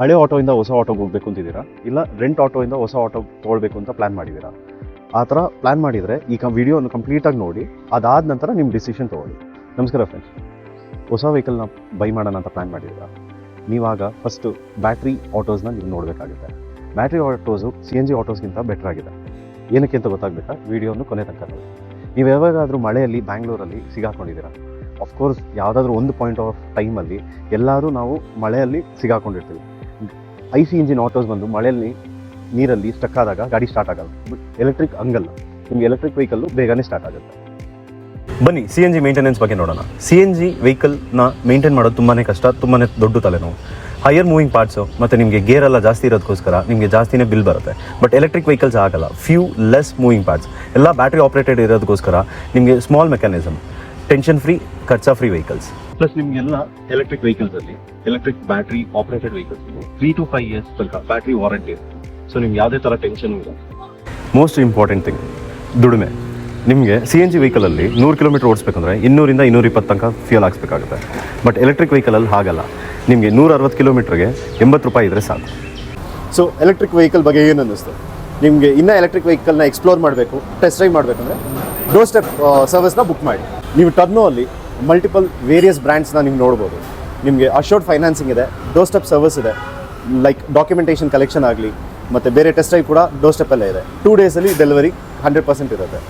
ಹಳೆ ಆಟೋಯಿಂದ ಹೊಸ ಆಟೋಗೆ ಹೋಗಬೇಕು ಅಂತಿದ್ದೀರಾ? ಇಲ್ಲ ರೆಂಟ್ ಆಟೋಯಿಂದ ಹೊಸ ಆಟೋ ತೊಗೊಳ್ಬೇಕು ಅಂತ ಪ್ಲ್ಯಾನ್ ಮಾಡಿದ್ದೀರಾ? ಆ ಥರ ಪ್ಲ್ಯಾನ್ ಮಾಡಿದರೆ ಈ ಕ ವಿಡಿಯೋನ ಕಂಪ್ಲೀಟಾಗಿ ನೋಡಿ, ಅದಾದ ನಂತರ ನಿಮ್ಮ ಡಿಸಿಷನ್ ತೊಗೊಳ್ಳಿ. ನಮಸ್ಕಾರ ಫ್ರೆಂಡ್ಸ್ ಹೊಸ ವೆಹಿಕಲ್ನ ಬೈ ಮಾಡೋಣ ಅಂತ ಪ್ಲ್ಯಾನ್ ಮಾಡಿದ್ದೀರಾ? ನೀವಾಗ ಫಸ್ಟು ಬ್ಯಾಟ್ರಿ ಆಟೋಸ್ನ ನೀವು ನೋಡಬೇಕಾಗುತ್ತೆ. Battery autos C N G ಆಟೋಸ್ಗಿಂತ better ಆಗಿದೆ. ಏನಕ್ಕೆ ಅಂತ ಗೊತ್ತಾಗಬೇಕಾ? ವಿಡಿಯೋನು ಕೊನೆ ತನಕ ನೋಡಿ. ನೀವು ಯಾವಾಗಾದರೂ ಮಳೆಯಲ್ಲಿ ಬ್ಯಾಂಗ್ಳೂರಲ್ಲಿ ಸಿಗಾಕೊಂಡಿದ್ದೀರಾ? ಅಫ್ಕೋರ್ಸ್ ಯಾವುದಾದ್ರೂ ಒಂದು ಪಾಯಿಂಟ್ ಆಫ್ ಟೈಮಲ್ಲಿ ಎಲ್ಲರೂ ನಾವು ಮಳೆಯಲ್ಲಿ ಸಿಗಾಕೊಂಡಿರ್ತೀವಿ. ಐ ಸಿ ಇಂಜಿನ್ ಆಟೋಸ್ ಬಂದು ಮಳೆಯಲ್ಲಿ ನೀರಲ್ಲಿ ಸ್ಟಕ್ ಆದಾಗ ಗಾಡಿ ಸ್ಟಾರ್ಟ್ ಆಗಲ್ಲ. ಬಟ್ ಎಲೆಕ್ಟ್ರಿಕ್ ಹಂಗಲ್ಲ. ನಿಮ್ಗೆ ಎಲೆಕ್ಟ್ರಿಕ್ ವೆಹಿಕಲ್ಲು ಬೇಗನೆ ಸ್ಟಾರ್ಟ್ ಆಗುತ್ತೆ. ಬನ್ನಿ ಸಿ ಎನ್ ಜಿ ಮೇಂಟೆನೆನ್ಸ್ ಬಗ್ಗೆ ನೋಡೋಣ. ಸಿ ಎನ್ ಜಿ ವೆಹಿಕಲ್ನ ಮೇಂಟೈನ್ ಮಾಡೋದು ತುಂಬಾ ಕಷ್ಟ ತುಂಬಾ ದೊಡ್ಡ ತಲೆನೋವು. ಹೈಯರ್ ಮೂವಿಂಗ್ ಪಾರ್ಟ್ಸು ಮತ್ತು ನಿಮಗೆ ಗೇರ್ ಎಲ್ಲ ಜಾಸ್ತಿ ಇರೋದಕ್ಕೋಸ್ಕರ ನಿಮಗೆ ಜಾಸ್ತಿನೇ ಬಿಲ್ ಬರುತ್ತೆ. ಬಟ್ ಎಲೆಕ್ಟ್ರಿಕ್ ವೆಹಿಕಲ್ಸ್ ಆಗಲ್ಲ. ಫ್ಯೂ ಲೆಸ್ ಮೂವಿಂಗ್ ಪಾರ್ಟ್ಸ್ ಎಲ್ಲ ಬ್ಯಾಟ್ರಿ ಆಪ್ರೇಟೆಡ್ ಇರೋದಕ್ಕೋಸ್ಕರ ನಿಮಗೆ ಸ್ಮಾಲ್ ಮೆಕ್ಯಾನಿಸಮ್ ಟೆನ್ಷನ್ ಫ್ರೀ ಖರ್ಚಾ ಫ್ರೀ ವೆಹಿಕಲ್ಸ್ ಪ್ಲಸ್ ನಿಮ್ಗೆಲ್ಲ electric ವೆಹಿಕಲ್ಸಲ್ಲಿ electric battery operated vehicles three to five years ತನಕ ಬ್ಯಾಟ್ರಿ ವಾರಂಟಿ ಇರುತ್ತೆ. ಸೊ ನಿಮ್ಗೆ ಯಾವುದೇ ಥರ ಟೆನ್ಷನ್ ಇಲ್ಲ. ಮೋಸ್ಟ್ ಇಂಪಾರ್ಟೆಂಟ್ ಥಿಂಗ್ ದುಡಿಮೆ. ನಿಮಗೆ ಸಿ ಎನ್ ಜಿ ವೆಹಿಕಲಲ್ಲಿ ನೂರು ಕಿಲೋಮೀಟರ್ ಓಡಿಸ್ಬೇಕಂದ್ರೆ ಇನ್ನೂರಿಂದ ಇನ್ನೂರ ಇಪ್ಪತ್ತು ತನಕ ಫ್ಯೂಲ್ ಹಾಕ್ಸ್ಬೇಕಾಗುತ್ತೆ. ಬಟ್ ಎಲೆಕ್ಟ್ರಿಕ್ ವೆಹಿಕಲಲ್ಲಿ ಹಾಗಲ್ಲ. ನಿಮಗೆ ನೂರ ಅರವತ್ತು ಕಿಲೋಮೀಟ್ರಿಗೆ ಎಂಬತ್ತು ರೂಪಾಯಿ ಇದ್ದರೆ ಸಾಕು. ಸೊ ಎಲೆಕ್ಟ್ರಿಕ್ ವೆಹಿಕಲ್ ಬಗ್ಗೆ ಏನು ಅನ್ನಿಸ್ತು? ನಿಮಗೆ ಇನ್ನೂ ಎಲೆಕ್ಟ್ರಿಕ್ ವೆಹಿಕಲ್ನ ಎಕ್ಸ್ಪ್ಲೋರ್ ಮಾಡಬೇಕು ಟೆಸ್ಟ್ ಡ್ರೈವ್ ಮಾಡಬೇಕಂದ್ರೆ ಡೋರ್ ಸ್ಟೆಪ್ ಸರ್ವಿಸ್ನ ಬುಕ್ ಮಾಡಿ. ನೀವು ಟರ್ನೋ ಅಲ್ಲಿ ಮಲ್ಟಿಪಲ್ ವೇರಿಯಸ್ ಬ್ರ್ಯಾಂಡ್ಸ್ನ ನೀವು ನೋಡ್ಬೋದು. ನಿಮಗೆ ಅಶೋರ್ಡ್ ಫೈನಾನ್ಸಿಂಗ್ ಇದೆ ಡೋರ್ ಸ್ಟೆಪ್ ಸರ್ವಿಸ್ ಇದೆ ಲೈಕ್ ಡಾಕ್ಯುಮೆಂಟೇಷನ್ ಕಲೆಕ್ಷನ್ ಆಗಲಿ, ಮತ್ತು ಬೇರೆ ಟೆಸ್ಟ್ ಕೂಡ ಡೋರ್ ಸ್ಟೆಪ್ಪಲ್ಲೇ ಇದೆ. ಟೂ ಡೇಸಲ್ಲಿ ಡೆಲಿವರಿ ಹಂಡ್ರೆಡ್ ಪರ್ಸೆಂಟ್ ಇರುತ್ತೆ.